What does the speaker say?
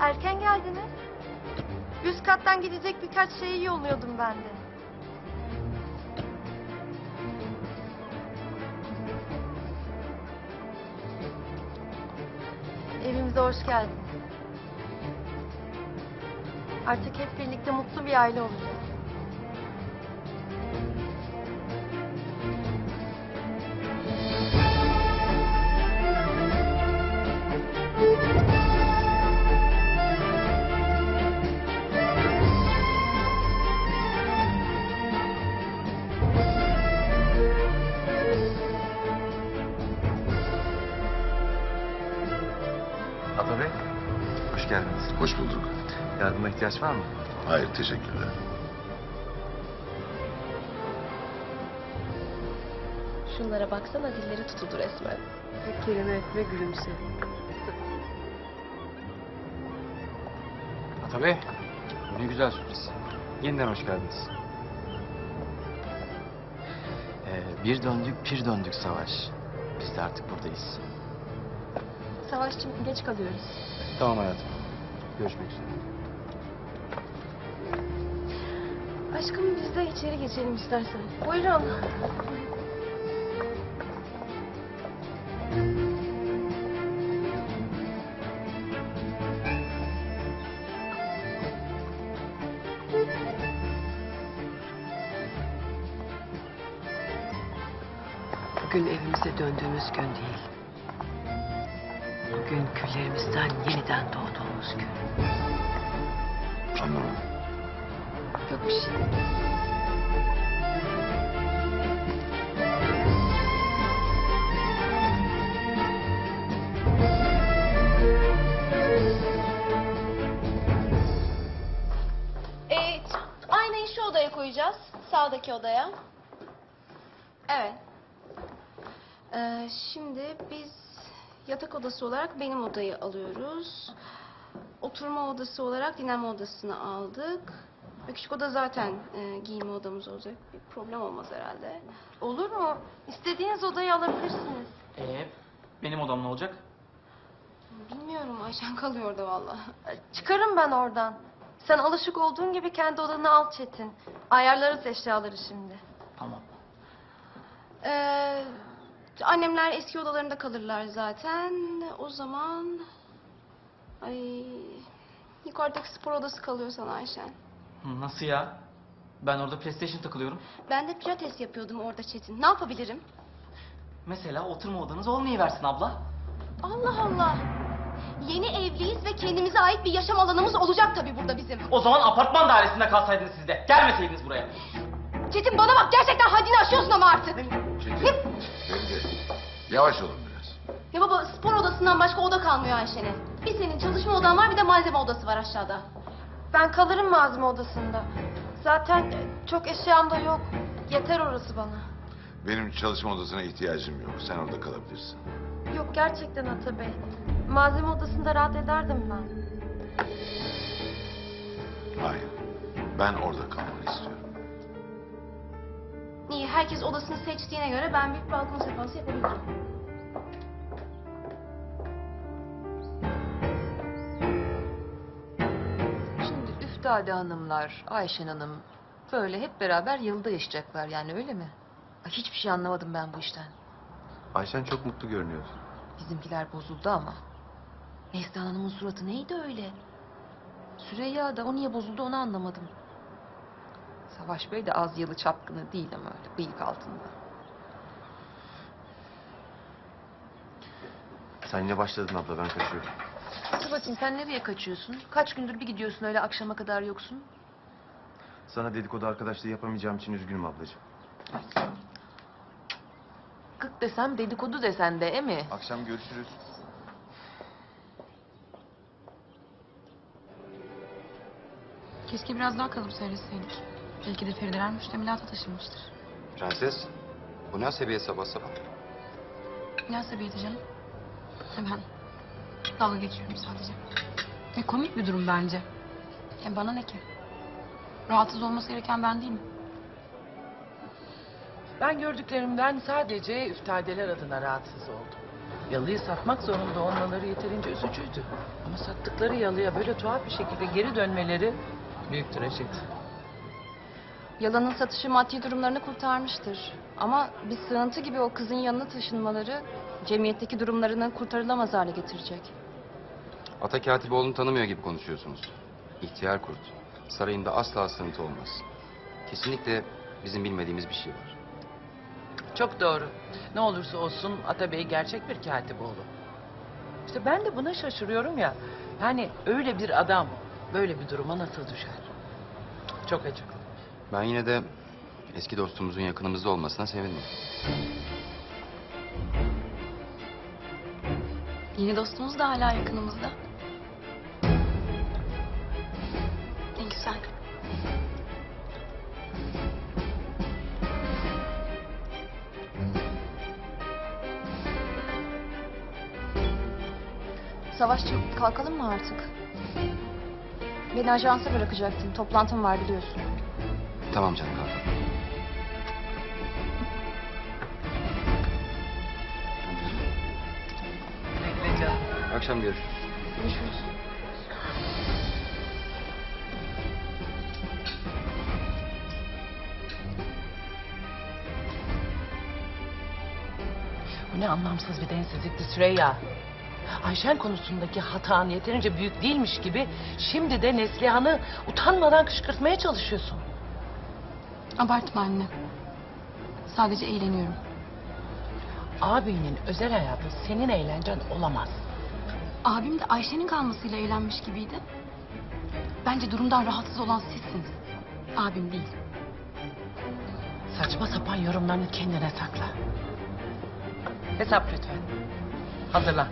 Erken geldiniz. Üst kattan gidecek birkaç şeyi yolluyordum ben de. Evimize hoş geldiniz. Artık hep birlikte mutlu bir aile olacağız. Geldiniz. Hoş bulduk. Yardıma ihtiyaç var mı? Hayır, teşekkürler. Şunlara baksana dilleri tutuldu resmen. Bir kelime etme gülümse. Ata Bey, ne güzel sürpriz. Yeniden hoş geldiniz. Ee, bir döndük, pir döndük Savaş. Biz de artık buradayız. Savaşçım geç kalıyoruz. Tamam hayatım. Görüşmek üzere. Aşkım biz de içeri geçelim istersen. Buyurun. Bugün evimize döndüğümüz gün değil. Bugün küllerimizden yeniden doğduğumuz gün. Anlamadım. Yok bir şey. Ee, aynayı şu odaya koyacağız. Sağdaki odaya. Evet. Ee, şimdi biz yatak odası olarak benim odayı alıyoruz. Oturma odası olarak dinlenme odasını aldık. Ve küçük oda zaten e, giyinme odamız olacak. Bir problem olmaz herhalde. Olur mu? İstediğiniz odayı alabilirsiniz. Ee, benim odam ne olacak? Bilmiyorum Ayşen kalıyor orada vallahi. Çıkarım ben oradan. Sen alışık olduğun gibi kendi odanı al Çetin. Ayarlarız eşyaları şimdi. Tamam. Ee, annemler eski odalarında kalırlar zaten. O zaman... Ay... Yukarıdaki spor odası kalıyor sana Ayşen. Hı, Nasıl ya? Ben orada PlayStation takılıyorum. Ben de pilates yapıyordum orada Çetin. Ne yapabilirim? Mesela oturma odanız olmayıversin abla. Allah Allah. Yeni evliyiz ve kendimize ait bir yaşam alanımız olacak tabii burada bizim. O zaman apartman dairesinde kalsaydınız siz de. Gelmeseydiniz buraya. Çetin bana bak gerçekten haddini aşıyorsun ama artık. Çetin, Feride, yavaş olun. Ya baba spor odasından başka oda kalmıyor Ayşen'e. Bir senin çalışma odan var bir de malzeme odası var aşağıda. Ben kalırım malzeme odasında. Zaten e, çok eşyam da yok. Yeter orası bana. Benim çalışma odasına ihtiyacım yok. Sen orada kalabilirsin. Yok gerçekten Ata Bey. Malzeme odasında rahat ederdim ben. Hayır. Ben orada kalmanı istiyorum. İyi herkes odasını seçtiğine göre ben bir balkon sefası yapabilirim. Üftade Hanımlar, Ayşen Hanım böyle hep beraber yılda yaşayacaklar yani öyle mi? Ay, hiçbir şey anlamadım ben bu işten. Ayşen çok mutlu görünüyor. Bizimkiler bozuldu ama. Neslihan Hanım'ın suratı neydi öyle? Süreyya da o niye bozuldu onu anlamadım. Savaş Bey de az yalı çapkını değil ama öyle bıyık altında. Sen yine başladın abla, ben kaçıyorum. Dur bakayım sen nereye kaçıyorsun? Kaç gündür bir gidiyorsun öyle akşama kadar yoksun? Sana dedikodu arkadaşlığı yapamayacağım için üzgünüm ablacığım. Gık desem dedikodu desen de e mi? Akşam görüşürüz. Keşke biraz daha kalıp seyretseydik. Belki de Ferideler müştemilata taşınmıştır. Prenses, bu ne asabiye sabah sabah? Ne asabiyeti canım? Ben dalga geçiyorum sadece. E, komik bir durum bence. E, bana ne ki? Rahatsız olması gereken ben değil mi? Ben gördüklerimden sadece üftadeler adına rahatsız oldum. Yalıyı satmak zorunda olmaları yeterince üzücüydü. Ama sattıkları yalıya böyle tuhaf bir şekilde geri dönmeleri büyük trajedi. Yalanın satışı maddi durumlarını kurtarmıştır. Ama bir sığıntı gibi o kızın yanına taşınmaları cemiyetteki durumlarını kurtarılamaz hale getirecek. Ata Katipoğlu'nu tanımıyor gibi konuşuyorsunuz. İhtiyar kurt. Sarayında asla sığıntı olmaz. Kesinlikle bizim bilmediğimiz bir şey var. Çok doğru. Ne olursa olsun Atabey gerçek bir katipoğlu. İşte ben de buna şaşırıyorum ya. Yani öyle bir adam böyle bir duruma nasıl düşer? Çok acıklı. Ben yine de eski dostumuzun yakınımızda olmasına sevindim. Yeni dostumuz da hala yakınımızda. Ne güzel. Savaşçı kalkalım mı artık? Beni ajansa bırakacaktın. Toplantım var biliyorsun. Tamam canım kalkalım. Bekle canım. Akşam görüşürüz. Görüşürüz. Bu ne anlamsız bir densizlikti Süreyya. Ayşen konusundaki hatan yeterince büyük değilmiş gibi şimdi de Neslihan'ı utanmadan kışkırtmaya çalışıyorsun. Abartma anne. Sadece eğleniyorum. Abinin özel hayatı senin eğlencen olamaz. Abim de Ayşe'nin kalmasıyla eğlenmiş gibiydi. Bence durumdan rahatsız olan sizsiniz. Abim değil. Saçma sapan yorumlarını kendine sakla. Hesap lütfen. Hazırlan.